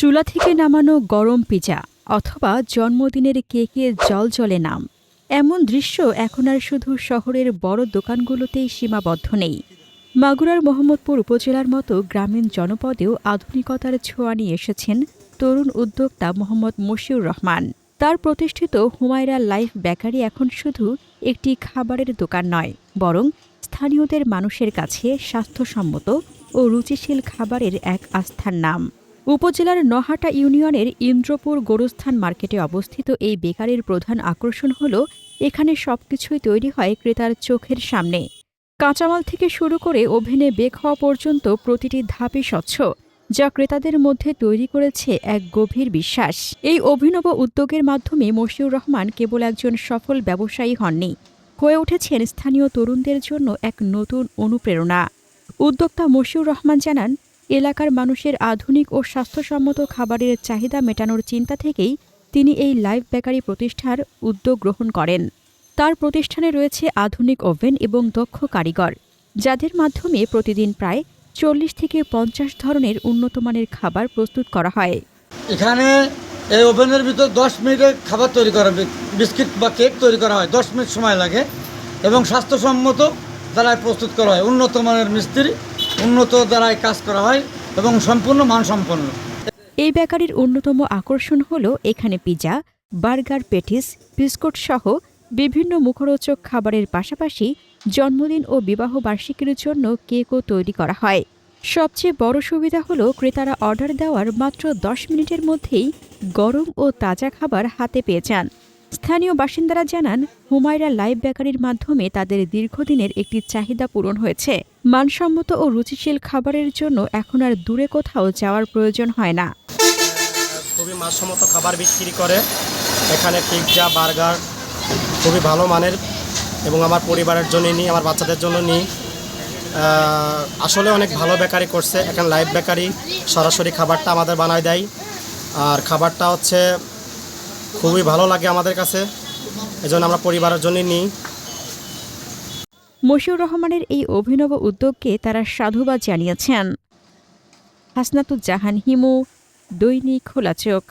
চুলা থেকে নামানো গরম পিজা অথবা জন্মদিনের কেকে জল জলে নাম। এমন দৃশ্য এখন আর শুধু শহরের বড় দোকানগুলোতেই সীমাবদ্ধ নেই। মাগুরার মোহাম্মদপুর উপজেলার মতো গ্রামীণ জনপদেও আধুনিকতার ছোঁয়া নিয়ে এসেছেন তরুণ উদ্যোক্তা মোহাম্মদ মশিউর রহমান। তার প্রতিষ্ঠিত হুমায়রা লাইফ বেকারি এখন শুধু একটি খাবারের দোকান নয়, বরং স্থানীয়দের মানুষের কাছে স্বাস্থ্যসম্মত ও রুচিশীল খাবারের এক আস্থার নাম। উপজেলার নহাটা ইউনিয়নের ইন্দ্রপুর গোরস্থান মার্কেটে অবস্থিত এই বেকারির প্রধান আকর্ষণ হল, এখানে সবকিছুই তৈরি হয় ক্রেতার চোখের সামনে। কাঁচামাল থেকে শুরু করে ওভেনে বেক হওয়া পর্যন্ত প্রতিটি ধাপই স্বচ্ছ, যা ক্রেতাদের মধ্যে তৈরি করেছে এক গভীর বিশ্বাস। এই অভিনব উদ্যোগের মাধ্যমে মশিউর রহমান কেবল একজন সফল ব্যবসায়ী হননি, হয়ে উঠেছেন স্থানীয় তরুণদের জন্য এক নতুন অনুপ্রেরণা। উদ্যোক্তা মশিউর রহমান জানান এলাকার মানুষের আধুনিক ও স্বাস্থ্যসম্মত খাবারের চাহিদা মেটানোর চিন্তা থেকেই তিনি এই লাইভ বেকারি প্রতিষ্ঠার উদ্যোগ গ্রহণ করেন। তার প্রতিষ্ঠানে রয়েছে আধুনিক ওভেন এবং দক্ষ কারিগর, যাদের মাধ্যমে প্রতিদিন প্রায় চল্লিশ থেকে পঞ্চাশ ধরনের উন্নতমানের খাবার প্রস্তুত করা হয়। এখানে এই ওভেনের ভিতর দশ মিনিটে খাবার তৈরি করা, বিস্কিট বা কেক তৈরি করা হয়, দশ মিনিট সময় লাগে এবং স্বাস্থ্যসম্মত দ্বারাই প্রস্তুত করা হয়। উন্নত মানের মিস্ত্রি উন্নত দ্বারাই কাজ করা হয় এবং সম্পূর্ণ মানসম্পন্ন। এই বেকারির অন্যতম আকর্ষণ হল এখানে পিজা, বার্গার পেটিস, বিস্কুট সহ বিভিন্ন মুখরোচক খাবারের পাশাপাশি জন্মদিন ও বিবাহ বার্ষিকীর জন্য কেকও তৈরি করা হয়। সবচেয়ে বড় সুবিধা হলো ক্রেতারা অর্ডার দেওয়ার মাত্র দশ মিনিটের মধ্যেই গরম ও তাজা খাবার হাতে পেয়ে যান। স্থানীয় বাসিন্দারা জানান, হুমায়রা লাইভ বেকারির মাধ্যমে তাদের দীর্ঘদিনের একটি চাহিদা পূরণ হয়েছে। মানসম্মত ও রুচিশীল খাবারের জন্য এখন আর দূরে কোথাও যাওয়ার প্রয়োজন হয় না। খুবই মানসম্মত খাবার বিক্রি করে। এখানে পিৎজা বার্গার খুবই ভালো মানের এবং আমার পরিবারের জন্য নিই, আমার বাচ্চাদের জন্য নিই। আসলে অনেক ভালো বেকারি করছে। এখানে লাইভ বেকারি সরাসরি খাবারটা আমাদের বানায় দেয়। আর খাবারটা হচ্ছে খুবই ভালো লাগে আমাদের কাছে। এজন্য আমরা পরিবারের জন্য নিই। মশিউর রহমানের এই অভিনব উদ্যোগকে তারা সাধুবাদ জানিয়েছেন। হাসনাতুজ্জাহান হিমু, দৈনিক খোলা চোখ।